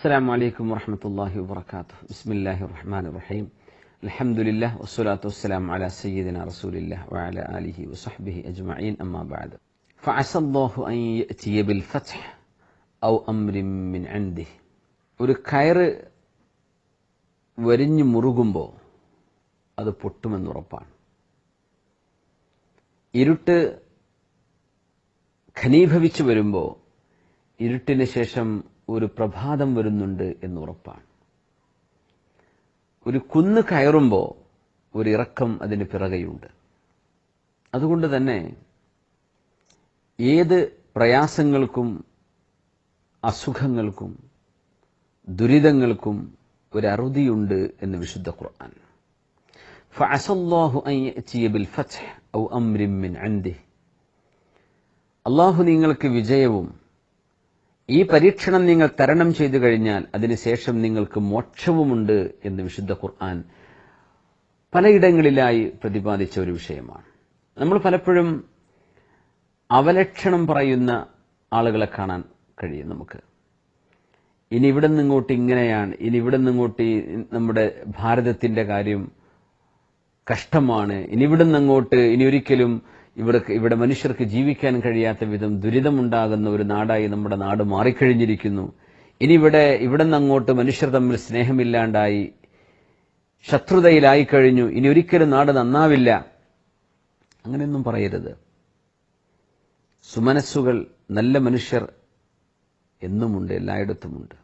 السلام عليكم ورحمة الله وبركاته بسم الله الرحمن الرحيم الحمد لله والصلاة والسلام على سيدنا رسول الله وعلى آله وصحبه أجمعين أما بعد فعسى الله أن يأتي بالفتح أو أمر من عنده ഒരു കയറ് വരിഞ്ഞു മുറുകുമ്പോൾ അത് പൊട്ടുമെന്നുറപ്പാണ് ഇരുട്ട് ഘനീഭവിച്ചു വരുമ്പോൾ ഇരുട്ടിന് ശേഷം ഒരു പ്രഭാതം വരുന്നുണ്ട് എന്നുറപ്പാണ് ഒരു കുന്ന് കയറുമ്പോൾ ഒരു ഇറക്കം അതിന് പിറകെയുണ്ട്. അതുകൊണ്ട് തന്നെ ഏത് പ്രയാസങ്ങൾക്കും അസുഖങ്ങൾക്കും ദുരിതങ്ങൾക്കും ഒരു അറുതിയുണ്ട് എന്ന് വിശുദ്ധ ഖുർആൻ. അള്ളാഹു നിങ്ങൾക്ക് വിജയവും ഈ പരീക്ഷണം നിങ്ങൾ തരണം ചെയ്തു കഴിഞ്ഞാൽ അതിനുശേഷം നിങ്ങൾക്ക് മോക്ഷവുമുണ്ട് എന്ന് വിശുദ്ധ ഖുർആൻ പലയിടങ്ങളിലായി പ്രതിപാദിച്ച ഒരു വിഷയമാണ്. നമ്മൾ പലപ്പോഴും അവലക്ഷണം പറയുന്ന ആളുകളെ കാണാൻ കഴിയും നമുക്ക്. ഇനി ഇവിടെ നിന്നിങ്ങോട്ട് ഇങ്ങനെയാണ് ഇനി ഇവിടെ നിന്നിങ്ങോട്ട് നമ്മുടെ ഭാരതത്തിന്റെ കാര്യം കഷ്ടമാണ് ഇനി ഇവിടെ നിന്നങ്ങോട്ട് ഇനി ഒരിക്കലും ഇവിടെ ഇവിടെ മനുഷ്യർക്ക് ജീവിക്കാൻ കഴിയാത്ത വിധം ദുരിതമുണ്ടാകുന്ന ഒരു നാടായി നമ്മുടെ നാട് മാറിക്കഴിഞ്ഞിരിക്കുന്നു. ഇനി ഇവിടെ ഇവിടെ നിന്നങ്ങോട്ട് മനുഷ്യർ തമ്മിൽ സ്നേഹമില്ലാണ്ടായി ശത്രുതയിലായി കഴിഞ്ഞു. ഇനി ഒരിക്കലും നാട് നന്നാവില്ല. അങ്ങനെയൊന്നും പറയരുത്. സുമനസ്സുകൾ നല്ല മനുഷ്യർ എന്നുമുണ്ട് എല്ലായിടത്തുമുണ്ട്.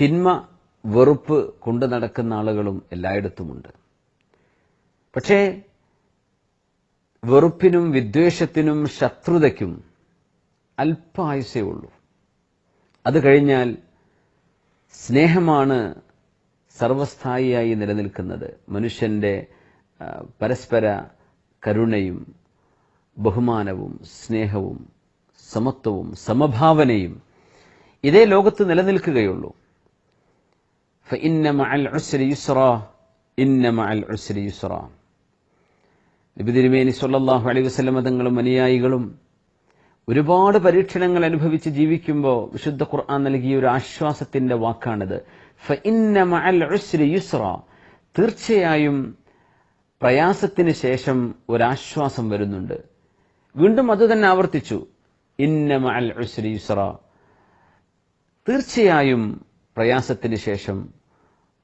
തിന്മ വെറുപ്പ് കൊണ്ടു നടക്കുന്ന ആളുകളും എല്ലായിടത്തുമുണ്ട്. പക്ഷേ വെറുപ്പിനും വിദ്വേഷത്തിനും ശത്രുതയ്ക്കും അല്പായുസേ ഉള്ളൂ അത് കഴിഞ്ഞാൽ സ്നേഹമാണ് സർവസ്ഥായിയായി നിലനിൽക്കുന്നത്. മനുഷ്യന്റെ പരസ്പര കരുണയും ബഹുമാനവും സ്നേഹവും സമത്വവും സമഭാവനയും ഇതേ ലോകത്ത് നിലനിൽക്കുകയുള്ളൂ. ഇന്നമ അൽ ഉസ്രി ഇന്നമ അൽ ഉസ്രി നബി തിരുമേനി സല്ലല്ലാഹു അലൈഹി വസ്ലമ തങ്ങളും അനുയായികളും ഒരുപാട് പരീക്ഷണങ്ങൾ അനുഭവിച്ച് ജീവിക്കുമ്പോൾ വിശുദ്ധ ഖുർആൻ നൽകിയ ഒരു ആശ്വാസത്തിന്റെ വാക്കാണിത്. തീർച്ചയായും പ്രയാസത്തിന് ശേഷം ഒരാശ്വാസം വരുന്നുണ്ട്. വീണ്ടും അത് തന്നെ ആവർത്തിച്ചു. ഇന്ന മഅൽ ഉസ്രി തീർച്ചയായും പ്രയാസത്തിന് ശേഷം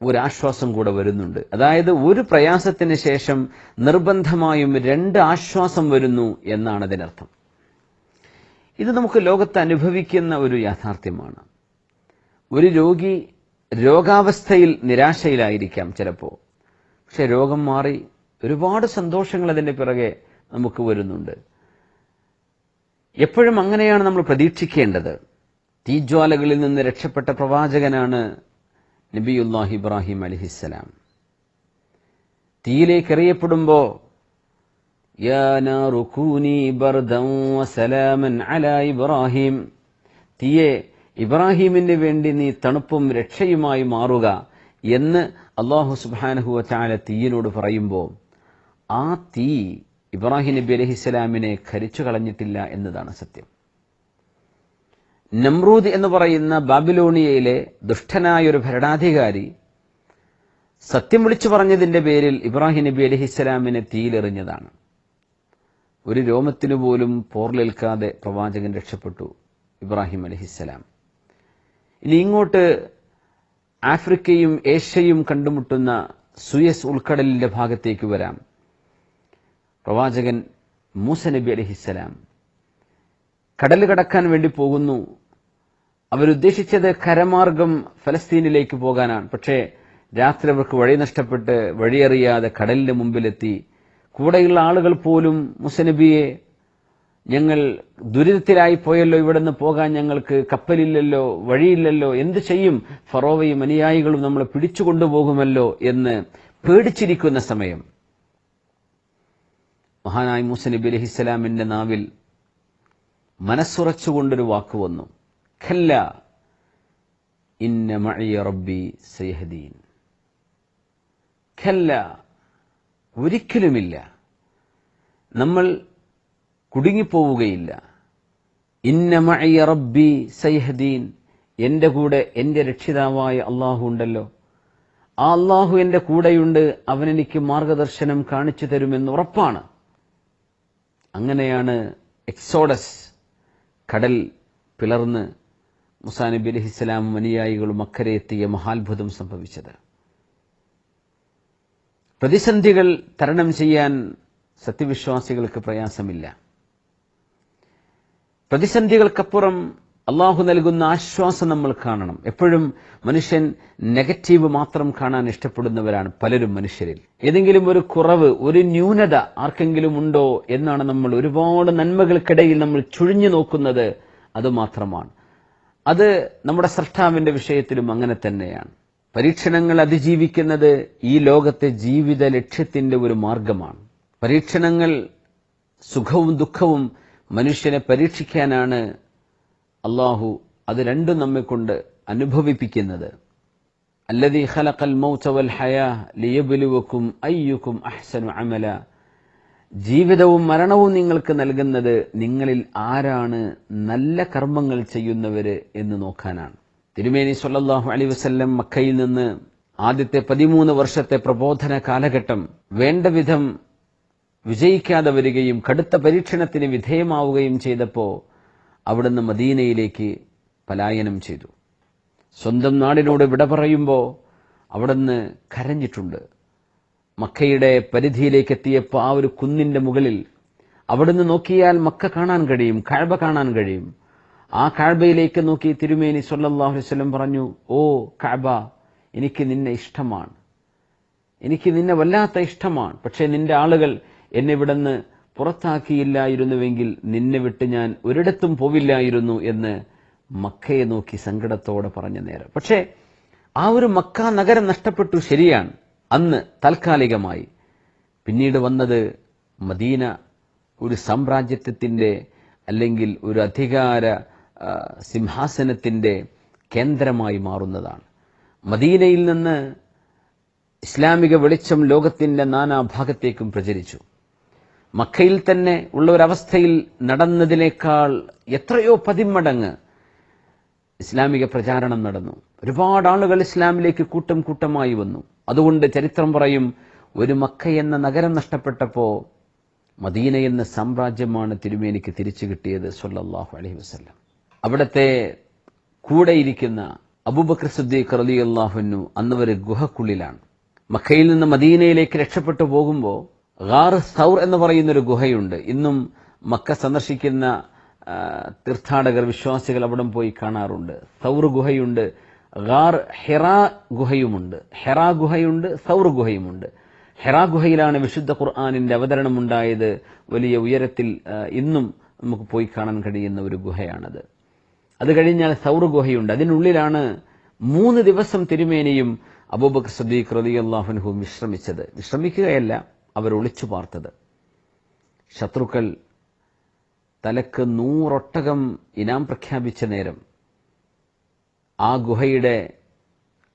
ഒരാശ്വാസം കൂടെ വരുന്നുണ്ട്. അതായത് ഒരു പ്രയാസത്തിന് ശേഷം നിർബന്ധമായും രണ്ട് ആശ്വാസം വരുന്നു എന്നാണ് അതിനർത്ഥം. ഇത് നമുക്ക് ലോകത്ത് അനുഭവിക്കുന്ന ഒരു യാഥാർത്ഥ്യമാണ്. ഒരു രോഗി രോഗാവസ്ഥയിൽ നിരാശയിലായിരിക്കാം ചിലപ്പോൾ പക്ഷെ രോഗം മാറി ഒരുപാട് സന്തോഷങ്ങൾ അതിന്റെ പിറകെ നമുക്ക് വരുന്നുണ്ട്. എപ്പോഴും അങ്ങനെയാണ് നമ്മൾ പ്രതീക്ഷിക്കേണ്ടത്. തീജ്വാലകളിൽ നിന്ന് രക്ഷപ്പെട്ട പ്രവാചകനാണ് നബിയുല്ലാഹി ഇബ്രാഹിം അലിഹിസ്സലാം തീയിലേക്ക് എറിയപ്പെടുമ്പോ ഇബ്രാഹിം. തീയെ ഇബ്രാഹിമിന് വേണ്ടി നീ തണുപ്പും രക്ഷയുമായി മാറുക എന്ന് അള്ളാഹു സുബാനഹുവ ചാല തീയിനോട് പറയുമ്പോൾ ആ തീ ഇബ്രാഹിം നബി അലഹിസ്സലാമിനെ ഖരിച്ചു കളഞ്ഞിട്ടില്ല എന്നതാണ് സത്യം. നമ്രൂദ് എന്ന് പറയുന്ന ബാബിലോണിയയിലെ ദുഷ്ടനായ ഒരു ഭരണാധികാരി സത്യം വിളിച്ചു പറഞ്ഞതിന്റെ പേരിൽ ഇബ്രാഹിം നബി അലഹിസ്സലാമിനെ തീയിലെറിഞ്ഞതാണ്. ഒരു രോമത്തിനു പോലും പോർലേൽക്കാതെ പ്രവാചകൻ രക്ഷപ്പെട്ടു ഇബ്രാഹിം അലഹിസ്സലാം ഇനി ഇങ്ങോട്ട് ആഫ്രിക്കയും ഏഷ്യയും കണ്ടുമുട്ടുന്ന സുയസ് ഉൾക്കടലിന്റെ ഭാഗത്തേക്ക് വരാം. പ്രവാചകൻ മൂസ നബി അലഹിസ്സലാം കടൽ കടക്കാൻ വേണ്ടി പോകുന്നു. അവരുദ്ദേശിച്ചത് കരമാർഗം ഫലസ്തീനിലേക്ക് പോകാനാണ്. പക്ഷേ രാത്രി അവർക്ക് വഴി നഷ്ടപ്പെട്ട് വഴിയറിയാതെ കടലിന്റെ മുമ്പിലെത്തി കൂടെയുള്ള ആളുകൾ പോലും മുസനബിയെ ഞങ്ങൾ ദുരിതത്തിലായി പോയല്ലോ ഇവിടെ നിന്ന് പോകാൻ ഞങ്ങൾക്ക് കപ്പലില്ലല്ലോ വഴിയില്ലല്ലോ എന്ത് ചെയ്യും? ഫറോവയും അനുയായികളും നമ്മളെ പിടിച്ചുകൊണ്ടുപോകുമല്ലോ എന്ന് പേടിച്ചിരിക്കുന്ന സമയം. മഹാനായി മൂസ നബി അലഹിസ്സലാമിന്റെ നാവിൽ മനസ്സുറച്ചുകൊണ്ടൊരു വാക്ക് വന്നു. ഖല്ല ഇന്ന റബ്ബി സയഹദീൻ. ഖല്ല ഒരിക്കലുമില്ല. നമ്മൾ കുടുങ്ങിപ്പോവുകയില്ല. ഇന്ന മഴിയ റബ്ബി സയഹദീൻ. എന്റെ കൂടെ എന്റെ രക്ഷിതാവായ അള്ളാഹു ഉണ്ടല്ലോ. ആ അള്ളാഹു എന്റെ കൂടെയുണ്ട്. അവനെനിക്ക് മാർഗദർശനം കാണിച്ചു തരുമെന്ന് ഉറപ്പാണ്. അങ്ങനെയാണ് എക്സോഡസ് കടൽ പിളർന്ന് മുസാ നബി അലഹിസ്സലാമും അനുയായികളും അക്കരെ എത്തിയ മഹാത്ഭുതം സംഭവിച്ചത്. പ്രതിസന്ധികൾ തരണം ചെയ്യാൻ സത്യവിശ്വാസികൾക്ക് പ്രയാസമില്ല. പ്രതിസന്ധികൾക്കപ്പുറം അള്ളാഹു നൽകുന്ന ആശ്വാസം നമ്മൾ കാണണം. എപ്പോഴും മനുഷ്യൻ നെഗറ്റീവ് മാത്രം കാണാൻ ഇഷ്ടപ്പെടുന്നവരാണ് പലരും മനുഷ്യരിൽ. ഏതെങ്കിലും ഒരു കുറവ് ഒരു ന്യൂനത ആർക്കെങ്കിലും ഉണ്ടോ എന്നാണ് നമ്മൾ ഒരുപാട് നന്മകൾക്കിടയിൽ നമ്മൾ ചുഴിഞ്ഞു നോക്കുന്നത്. അത് മാത്രമാണ്. അത് നമ്മുടെ സൃഷ്ടാവിന്റെ വിഷയത്തിലും അങ്ങനെ തന്നെയാണ്. പരീക്ഷണങ്ങൾ അതിജീവിക്കുന്നത് ഈ ലോകത്തെ ജീവിത ലക്ഷ്യത്തിന്റെ ഒരു മാർഗമാണ്. പരീക്ഷണങ്ങൾ സുഖവും ദുഃഖവും മനുഷ്യനെ പരീക്ഷിക്കാനാണ് അള്ളാഹു അത് രണ്ടും നമ്മെക്കൊണ്ട് അനുഭവിപ്പിക്കുന്നത്. അല്ലദീ ഖലഖൽ മൗത വൽ ഹയാ ലിയബ്ലുവക്കും അയ്യുക്കും അഹ്സനു അമല. ജീവിതവും മരണവും നിങ്ങൾക്ക് നൽകുന്നത് നിങ്ങളിൽ ആരാണ് നല്ല കർമ്മങ്ങൾ ചെയ്യുന്നവര് എന്ന് നോക്കാനാണ്. തിരുമേനി സൊല്ലാഹു അലി വസ്ല്ലം മക്കയിൽ നിന്ന് ആദ്യത്തെ പതിമൂന്ന് വർഷത്തെ പ്രബോധന കാലഘട്ടം വേണ്ട വിധം വിജയിക്കാതെ വരികയും കടുത്ത പരീക്ഷണത്തിന് വിധേയമാവുകയും ചെയ്തപ്പോൾ അവിടുന്ന് മദീനയിലേക്ക് പലായനം ചെയ്തു. സ്വന്തം നാടിനോട് വിട പറയുമ്പോൾ അവിടുന്ന് കരഞ്ഞിട്ടുണ്ട്. മക്കയുടെ പരിധിയിലേക്ക് എത്തിയപ്പോൾ ആ ഒരു കുന്നിന്റെ മുകളിൽ അവിടുന്ന് നോക്കിയാൽ മക്ക കാണാൻ കഴിയും കഴബ കാണാൻ കഴിയും. ആ കഴബയിലേക്ക് നോക്കി തിരുമേനി വസല്ലം പറഞ്ഞു ഓ കഅബ എനിക്ക് നിന്നെ ഇഷ്ടമാണ്. എനിക്ക് നിന്നെ വല്ലാത്ത ഇഷ്ടമാണ്. പക്ഷേ നിന്റെ ആളുകൾ എന്നെ ഇവിടുന്ന് പുറത്താക്കിയില്ലായിരുന്നുവെങ്കിൽ നിന്നെ വിട്ട് ഞാൻ ഒരിടത്തും പോവില്ലായിരുന്നു എന്ന് മക്കയെ നോക്കി സങ്കടത്തോടെ പറഞ്ഞ നേരം. പക്ഷേ ആ ഒരു മക്ക നഗരം നഷ്ടപ്പെട്ടു ശരിയാണ്. അന്ന് താൽക്കാലികമായി. പിന്നീട് വന്നത് മദീന ഒരു സാമ്രാജ്യത്വത്തിന്റെ അല്ലെങ്കിൽ ഒരു അധികാര സിംഹാസനത്തിന്റെ കേന്ദ്രമായി മാറുന്നതാണ്. മദീനയിൽ നിന്ന് ഇസ്ലാമിക വെളിച്ചം ലോകത്തിന്റെ നാനാഭാഗത്തേക്കും പ്രചരിച്ചു. മക്കയിൽ തന്നെ ഉള്ള ഒരവസ്ഥയിൽ നടന്നതിനേക്കാൾ എത്രയോ പതിമടങ്ങ് ഇസ്ലാമിക പ്രചാരണം നടന്നു. ഒരുപാട് ആളുകൾ ഇസ്ലാമിലേക്ക് കൂട്ടം കൂട്ടമായി വന്നു. അതുകൊണ്ട് ചരിത്രം പറയും ഒരു മക്ക എന്ന നഗരം നഷ്ടപ്പെട്ടപ്പോ മദീന എന്ന സാമ്രാജ്യമാണ് തിരുമേനിക്ക് തിരിച്ചു കിട്ടിയത് സൊല്ലാഹു അലൈഹി വസല്ലം. അവിടത്തെ കൂടെയിരിക്കുന്ന അബൂബക്കർ സിദ്ദീഖ് അള്ളാഹുനു അന്ന് ഗുഹക്കുള്ളിലാണ്. മക്കയിൽ നിന്ന് മദീനയിലേക്ക് രക്ഷപ്പെട്ടു പോകുമ്പോൾ ഗാർ സൗർ എന്ന് പറയുന്ന ഒരു ഗുഹയുണ്ട്. ഇന്നും മക്ക സന്ദർശിക്കുന്ന തീർത്ഥാടകർ വിശ്വാസികൾ അവിടം പോയി കാണാറുണ്ട്. സൗർ ഗുഹയുണ്ട്. ഗാർ ഹെറ ഗുഹയുമുണ്ട്. ഹെറ ഗുഹയുണ്ട് സൗർ ഗുഹയുമുണ്ട്. ഹെറ ഗുഹയിലാണ് വിശുദ്ധ ഖുർആാനിന്റെ അവതരണം ഉണ്ടായത് വലിയ ഉയരത്തിൽ ഇന്നും നമുക്ക് പോയി കാണാൻ കഴിയുന്ന ഒരു ഗുഹയാണത്. അത് കഴിഞ്ഞാൽ സൗർ ഗുഹയുണ്ട്. അതിനുള്ളിലാണ് മൂന്ന് ദിവസം തിരുമേനിയും അബൂബക്കർ സദീഖ് റളിയല്ലാഹുൻഹും വിശ്രമിച്ചത്. വിശ്രമിക്കുകയല്ല അവർ ഒളിച്ചു പാർത്തത്. ശത്രുക്കൾ തലക്ക് നൂറൊട്ടകം ഇനാം പ്രഖ്യാപിച്ച നേരം ആ ഗുഹയുടെ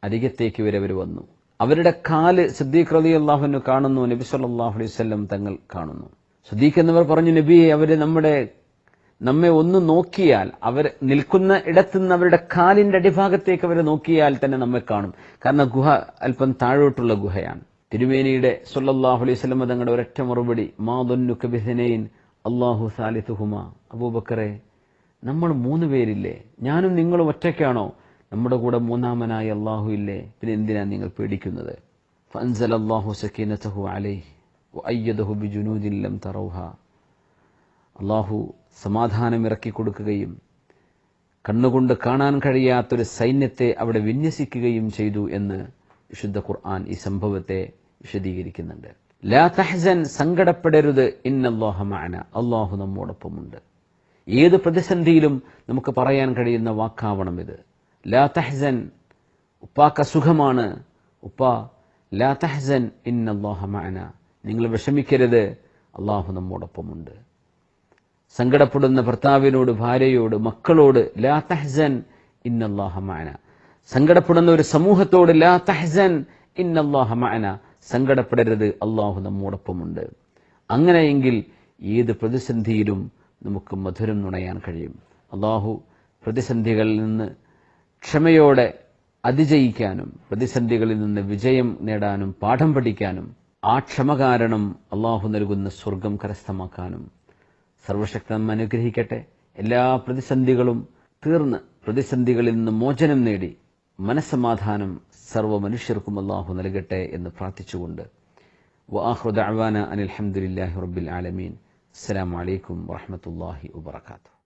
അരികത്തേക്ക് വരെ അവർ വന്നു. അവരുടെ കാൽ സിദ്ദീഖ് റലി അള്ളാഹുവിന് കാണുന്നു നബി സല്ലാഹു അലൈഹി വസല്ലം തങ്ങൾ കാണുന്നു. സിദ്ദീഖ് എന്നിവർ പറഞ്ഞു നബിയെ അവർ നമ്മുടെ നമ്മെ ഒന്ന് നോക്കിയാൽ അവർ നിൽക്കുന്ന ഇടത്ത് നിന്ന് അവരുടെ കാലിന്റെ അടിഭാഗത്തേക്ക് അവർ നോക്കിയാൽ തന്നെ നമ്മെ കാണും. കാരണം ഗുഹ അല്പം താഴോട്ടുള്ള ഗുഹയാണ്. തിരുമേനിയുടെ സല്ലല്ലാഹു അലൈഹി വസല്ലം തങ്ങളുടെ ഒരൊറ്റ മറുപടി മാ ദുന്നുക ബിഹനൈൻ അല്ലാഹു സാലിസുഹുമ. അബൂബക്കറെ നമ്മൾ മൂന്ന് പേരില്ലേ? ഞാനും നിങ്ങളും ഒറ്റയ്ക്കാണോ? നമ്മുടെ കൂടെ മൂന്നാമനായ അള്ളാഹു ഇല്ലേ? പിന്നെ എന്തിനാണ് നിങ്ങൾ പേടിക്കുന്നത്? അള്ളാഹു അലൈഹി ബിജുനൂദില്ലം തറൗഹ. സമാധാനം ഇറക്കി കൊടുക്കുകയും കണ്ണുകൊണ്ട് കാണാൻ കഴിയാത്തൊരു സൈന്യത്തെ അവിടെ വിന്യസിക്കുകയും ചെയ്തു എന്ന് വിശുദ്ധ ഖുർആൻ ഈ സംഭവത്തെ വിശദീകരിക്കുന്നുണ്ട്. ലാ തഹ്സൻ സങ്കടപ്പെടരുത്. ഇന്നല്ലാഹ മഅന. അള്ളാഹു നമ്മോടൊപ്പമുണ്ട്. ഏത് പ്രതിസന്ധിയിലും നമുക്ക് പറയാൻ കഴിയുന്ന വാക്കാവണം ഇത്. ലാ തഹ്സൻ ഉപ്പാക്ക സുഖമാണ് ഉപ്പ ലാ തഹ്സൻ ഇന്നല്ലാഹ മഅന നിങ്ങൾ വിഷമിക്കരുത്. അള്ളാഹു നമ്മോടൊപ്പമുണ്ട്. സങ്കടപ്പെടുന്ന ഭർത്താവിനോട് ഭാര്യയോട് മക്കളോട് ലാ തഹ്സൻ ഇന്നല്ലാഹ മഅന സങ്കടപ്പെടുന്ന ഒരു സമൂഹത്തോട് ലാ തഹ്സൻ ഇന്നല്ലാഹ മഅന സങ്കടപ്പെടരുത്. അള്ളാഹു നമ്മോടൊപ്പമുണ്ട്. അങ്ങനെയെങ്കിൽ ഏത് പ്രതിസന്ധിയിലും നമുക്ക് മധുരം നുണയാൻ കഴിയും. അള്ളാഹു പ്രതിസന്ധികളിൽ നിന്ന് ക്ഷമയോടെ അതിജയിക്കാനും പ്രതിസന്ധികളിൽ നിന്ന് വിജയം നേടാനും പാഠം പഠിക്കാനും ആ ക്ഷമ കാരണം അള്ളാഹു നൽകുന്ന സ്വർഗം കരസ്ഥമാക്കാനും സർവശക്തം അനുഗ്രഹിക്കട്ടെ. എല്ലാ പ്രതിസന്ധികളും തീർന്ന് പ്രതിസന്ധികളിൽ നിന്ന് മോചനം നേടി മനസ്സമാധാനം സർവ മനുഷ്യർക്കും അള്ളാഹു നൽകട്ടെ എന്ന് പ്രാർത്ഥിച്ചുകൊണ്ട്. വാഹൃദ അനിൽഹമുല്ലാഹി റബ്ബിൽ ആലമീൻ. അസ്സാം വലൈക്കും വാഹമത്തല്ലാഹി വാത്തു